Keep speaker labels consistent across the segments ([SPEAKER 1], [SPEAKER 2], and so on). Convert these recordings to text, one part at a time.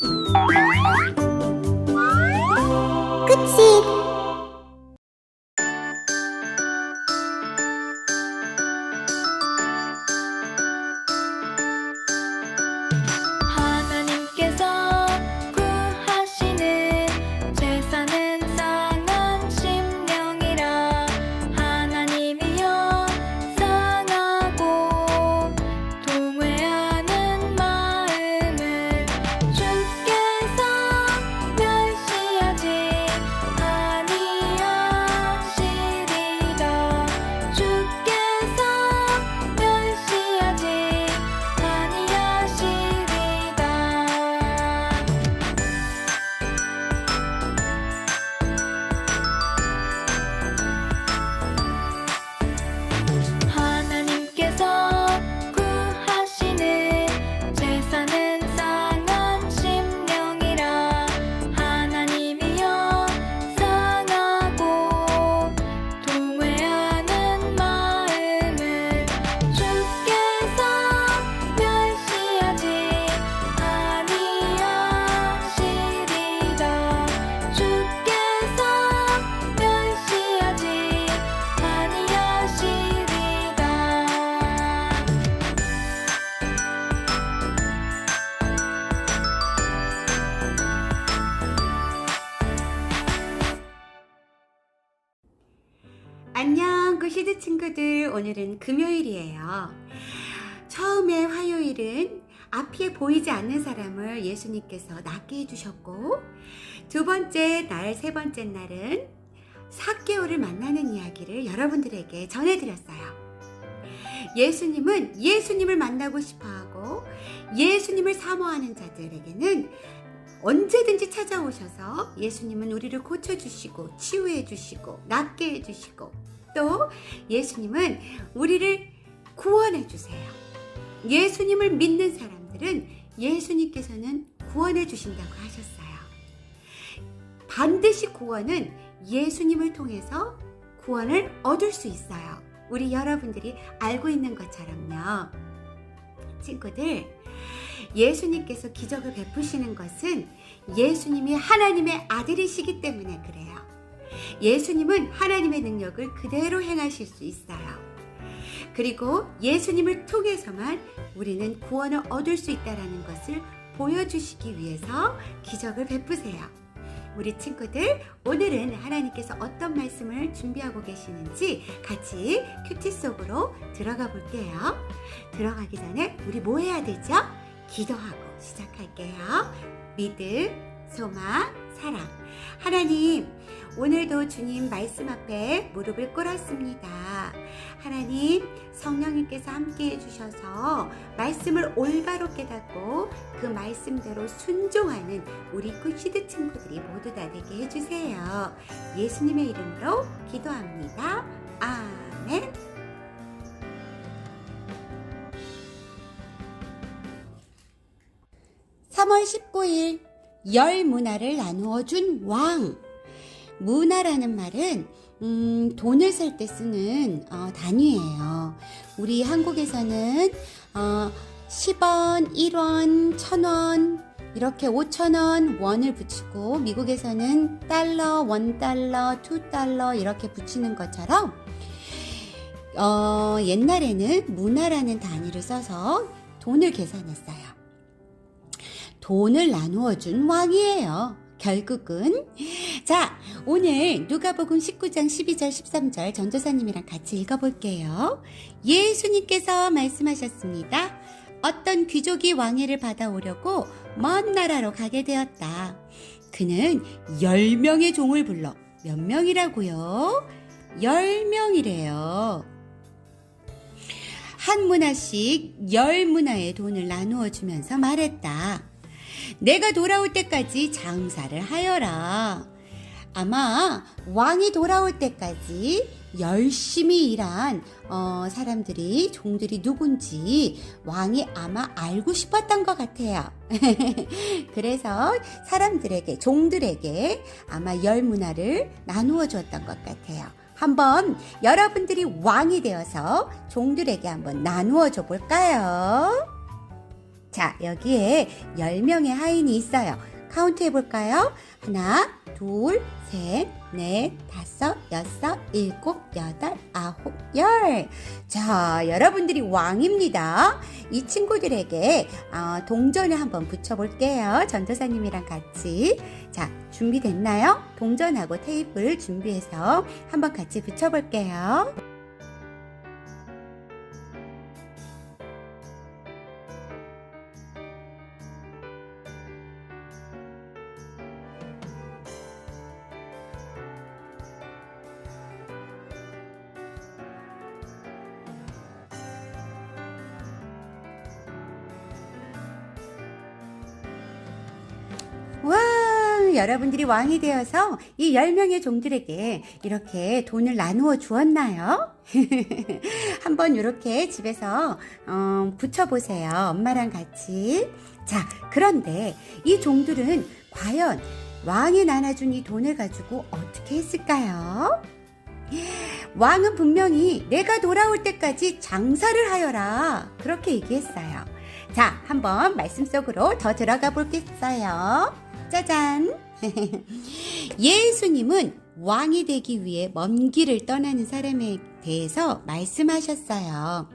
[SPEAKER 1] 끝이
[SPEAKER 2] 안녕, 구시드 친구들. 오늘은 금요일이에요. 처음에 화요일은 앞에 보이지 않는 사람을 예수님께서 낫게 해주셨고, 두 번째 날, 세 번째 날은 사개오를 만나는 이야기를 여러분들에게 전해드렸어요. 예수님은 예수님을 만나고 싶어 하고, 예수님을 사모하는 자들에게는 언제든지 찾아오셔서 예수님은 우리를 고쳐주시고 치유해주시고 낫게 해주시고 또 예수님은 우리를 구원해주세요. 예수님을 믿는 사람들은 예수님께서는 구원해주신다고 하셨어요. 반드시 구원은 예수님을 통해서 구원을 얻을 수 있어요. 우리 여러분들이 알고 있는 것처럼요. 친구들, 예수님께서 기적을 베푸시는 것은 예수님이 하나님의 아들이시기 때문에 그래요. 예수님은 하나님의 능력을 그대로 행하실 수 있어요. 그리고 예수님을 통해서만 우리는 구원을 얻을 수 있다는 것을 보여주시기 위해서 기적을 베푸세요. 우리 친구들, 오늘은 하나님께서 어떤 말씀을 준비하고 계시는지 같이 큐티 속으로 들어가 볼게요. 들어가기 전에 우리 뭐 해야 되죠? 기도하고 시작할게요. 믿음, 소망, 사랑. 하나님, 오늘도 주님 말씀 앞에 무릎을 꿇었습니다. 하나님, 성령님께서 함께 해주셔서 말씀을 올바로 깨닫고 그 말씀대로 순종하는 우리 굿시드 친구들이 모두 다 되게 해주세요. 예수님의 이름으로 기도합니다. 아 3월 19일 열 문화를 나누어 준 왕. 문화라는 말은 음, 돈을 살 때 쓰는 어, 단위예요. 우리 한국에서는 어, 10원, 1원, 1000원 이렇게 5천원 원을 붙이고 미국에서는 달러, 원 달러, 투 달러 이렇게 붙이는 것처럼 어, 옛날에는 문화라는 단위를 써서 돈을 계산했어요. 돈을 나누어 준 왕이에요. 결국은 자 오늘 누가복음 19장 12절 13절 전도사님이랑 같이 읽어볼게요. 예수님께서 말씀하셨습니다. 어떤 귀족이 왕위를 받아오려고 먼 나라로 가게 되었다. 그는 열 명의 종을 불러 몇 명이라고요? 열 명이래요. 한 문화씩 열 문화의 돈을 나누어 주면서 말했다. 내가 돌아올 때까지 장사를 하여라. 아마 왕이 돌아올 때까지 열심히 일한 어, 사람들이 종들이 누군지 왕이 아마 알고 싶었던 것 같아요. 그래서 사람들에게 종들에게 아마 열 문화를 나누어 줬던 것 같아요. 한번 여러분들이 왕이 되어서 종들에게 한번 나누어 줘 볼까요? 자, 여기에 10명의 하인이 있어요. 카운트 해볼까요? 하나, 둘, 셋, 넷, 다섯, 여섯, 일곱, 여덟, 아홉, 열. 자, 여러분들이 왕입니다. 이 친구들에게 어, 동전을 한번 붙여볼게요. 전도사님이랑 같이. 자, 준비됐나요? 동전하고 테이프를 준비해서 한번 같이 붙여볼게요. 여러분들이 왕이 되어서 이 10명의 종들에게 이렇게 돈을 나누어 주었나요? 한번 이렇게 집에서 어, 붙여보세요. 엄마랑 같이. 자, 그런데 이 종들은 과연 왕이 나눠준 이 돈을 가지고 어떻게 했을까요? 왕은 분명히 내가 돌아올 때까지 장사를 하여라. 그렇게 얘기했어요. 자, 한번 말씀 속으로 더 들어가 보겠어요. 짜잔! 예수님은 왕이 되기 위해 먼 길을 떠나는 사람에 대해서 말씀하셨어요.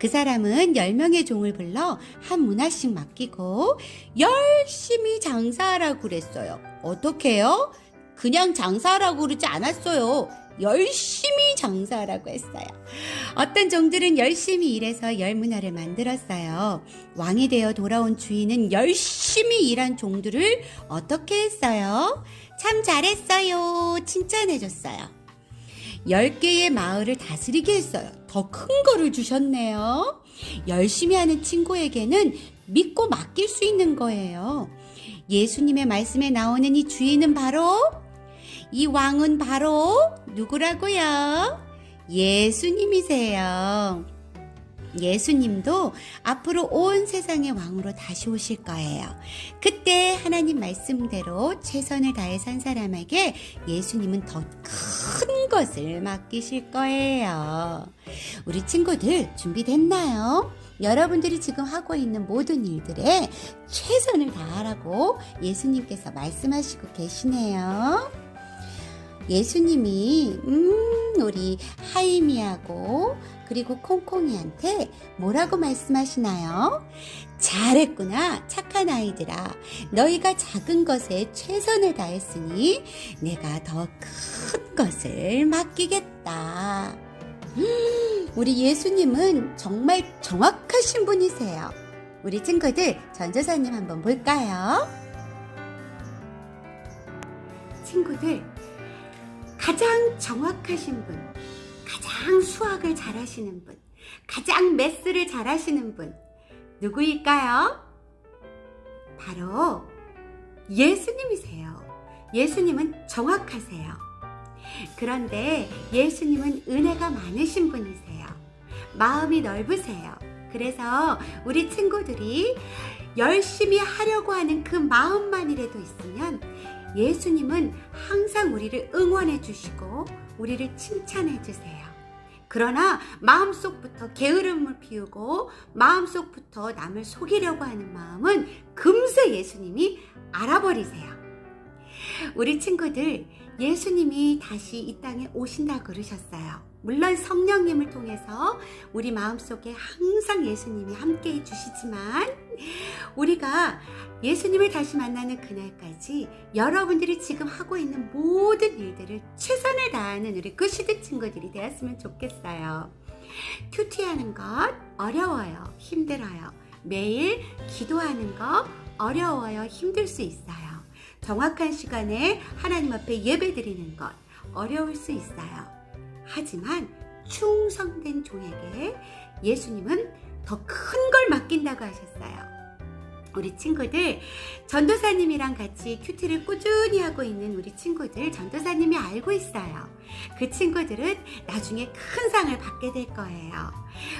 [SPEAKER 2] 그 사람은 10명의 종을 불러 한 문화씩 맡기고 열심히 장사하라고 그랬어요. 어떻게요? 그냥 장사하라고 그러지 않았어요. 열심히 장사하라고 했어요. 어떤 종들은 열심히 일해서 열 문화를 만들었어요. 왕이 되어 돌아온 주인은 열심히 일한 종들을 어떻게 했어요? 참 잘했어요. 칭찬해줬어요. 열 개의 마을을 다스리게 했어요. 더 큰 거를 주셨네요. 열심히 하는 친구에게는 믿고 맡길 수 있는 거예요. 예수님의 말씀에 나오는 이 주인은 바로 이 왕은 바로 누구라고요? 예수님이세요. 예수님도 앞으로 온 세상의 왕으로 다시 오실 거예요. 그때 하나님 말씀대로 최선을 다해 산 사람에게 예수님은 더 큰 것을 맡기실 거예요. 우리 친구들 준비됐나요? 여러분들이 지금 하고 있는 모든 일들에 최선을 다하라고 예수님께서 말씀하시고 계시네요. 예수님이 음 우리 하이미하고 그리고 콩콩이한테 뭐라고 말씀하시나요? 잘했구나 착한 아이들아 너희가 작은 것에 최선을 다했으니 내가 더 큰 것을 맡기겠다. 음, 우리 예수님은 정말 정확하신 분이세요. 우리 친구들 전도사님 한번 볼까요? 친구들 가장 정확하신 분, 가장 수학을 잘하시는 분, 가장 매스를 잘하시는 분, 누구일까요? 바로 예수님이세요. 예수님은 정확하세요. 그런데 예수님은 은혜가 많으신 분이세요. 마음이 넓으세요. 그래서 우리 친구들이 열심히 하려고 하는 그 마음만이라도 있으면 예수님은 항상 우리를 응원해 주시고 우리를 칭찬해 주세요. 그러나 마음속부터 게으름을 피우고 마음속부터 남을 속이려고 하는 마음은 금세 예수님이 알아버리세요. 우리 친구들 예수님이 다시 이 땅에 오신다 그러셨어요. 물론 성령님을 통해서 우리 마음속에 항상 예수님이 함께 해 주시지만 우리가 예수님을 다시 만나는 그날까지 여러분들이 지금 하고 있는 모든 일들을 최선을 다하는 우리 끄시드 친구들이 되었으면 좋겠어요. 큐티하는 것 어려워요. 힘들어요. 매일 기도하는 거 어려워요. 힘들 수 있어요. 정확한 시간에 하나님 앞에 예배 드리는 것 어려울 수 있어요. 하지만 충성된 종에게 예수님은 더 큰 걸 맡긴다고 하셨어요. 우리 친구들 전도사님이랑 같이 큐티를 꾸준히 하고 있는 우리 친구들 전도사님이 알고 있어요. 그 친구들은 나중에 큰 상을 받게 될 거예요.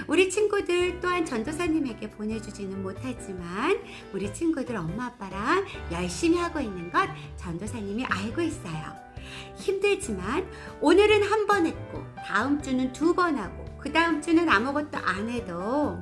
[SPEAKER 2] 우리 친구들 또한 전도사님에게 보내주지는 못하지만 우리 친구들 엄마 아빠랑 열심히 하고 있는 것 전도사님이 알고 있어요. 힘들지만 오늘은 한 번 했고 다음 주는 두 번 하고 그 다음 주는 아무것도 안 해도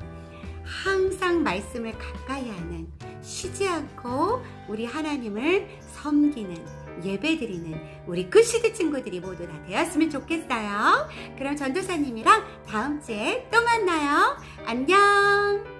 [SPEAKER 2] 항상 말씀을 가까이 하는 쉬지 않고 우리 하나님을 섬기는 예배드리는 우리 끝시드 친구들이 모두 다 되었으면 좋겠어요. 그럼 전도사님이랑 다음 주에 또 만나요. 안녕.